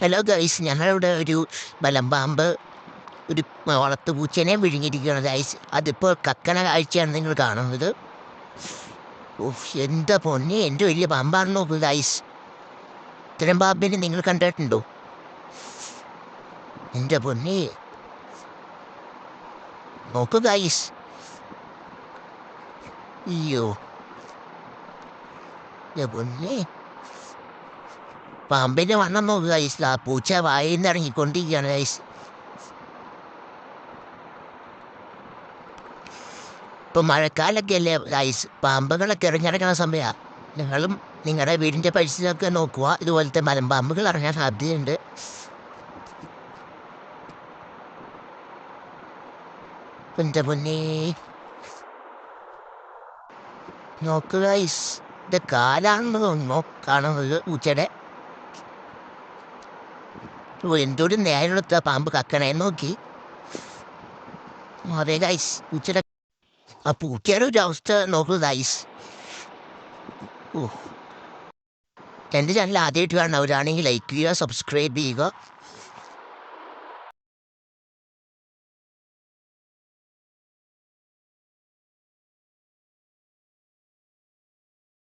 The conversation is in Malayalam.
ഹലോ ഗൈസ് ഞങ്ങളിവിടെ ഒരു മലമ്പാമ്പ് ഒരു വളർത്തുപൂച്ചനെ വിഴുങ്ങിയിരിക്കുകയാണ്. ഗൈസ് അതിപ്പോൾ കക്കന കാഴ്ചയാണ് നിങ്ങൾ കാണുന്നത്. എന്താ പൊന്നെ? എന്റെ വലിയ പാമ്പാണെന്നോ ഗൈസ് ഇത്തരം പാമ്പിനെ നിങ്ങൾ കണ്ടിട്ടുണ്ടോ? എന്റെ പൊന്നെ? നോക്കൂ ഗൈസ് അയ്യോ. പൊന്നെ? പാമ്പിന്റെ വണ്ണം നോക്കുക ഗൈസ് ആ പൂച്ച വായിൽ നിന്ന് ഇറങ്ങിക്കൊണ്ടിരിക്കുകയാണ് ഗൈസ് ഇപ്പം മഴക്കാലൊക്കെ അല്ലേ ഗൈസ് പാമ്പുകളൊക്കെ ഇറങ്ങിറങ്ങുന്ന സമയമാണ് നിങ്ങളും നിങ്ങളുടെ വീടിന്റെ പരിസരമൊക്കെ നോക്കുക. ഇതുപോലത്തെ മലമ്പാമ്പുകൾ ഇറങ്ങാൻ സാധ്യതയുണ്ട്. എന്റെ പൊന്നേ. നോക്കുക ഗൈസ് ഇത് കാലാണെന്ന് തോന്നുന്നു. കാണുന്നത് പൂച്ചയുടെ എന്തൊരു നേരെടുത്ത പാമ്പ് കക്കണേ? നോക്കി. അതെ ഗൈസ് പൂച്ചയുടെ ആ പൂച്ചയുടെ ഒരു അവസ്ഥ. നോക്കൂ ഗൈസ് ഓ എന്റെ ചാനൽ ആദ്യമായിട്ട് കാണുന്നവരാണെങ്കിൽ ലൈക്ക് ചെയ്യുക സബ്സ്ക്രൈബ് ചെയ്യുക.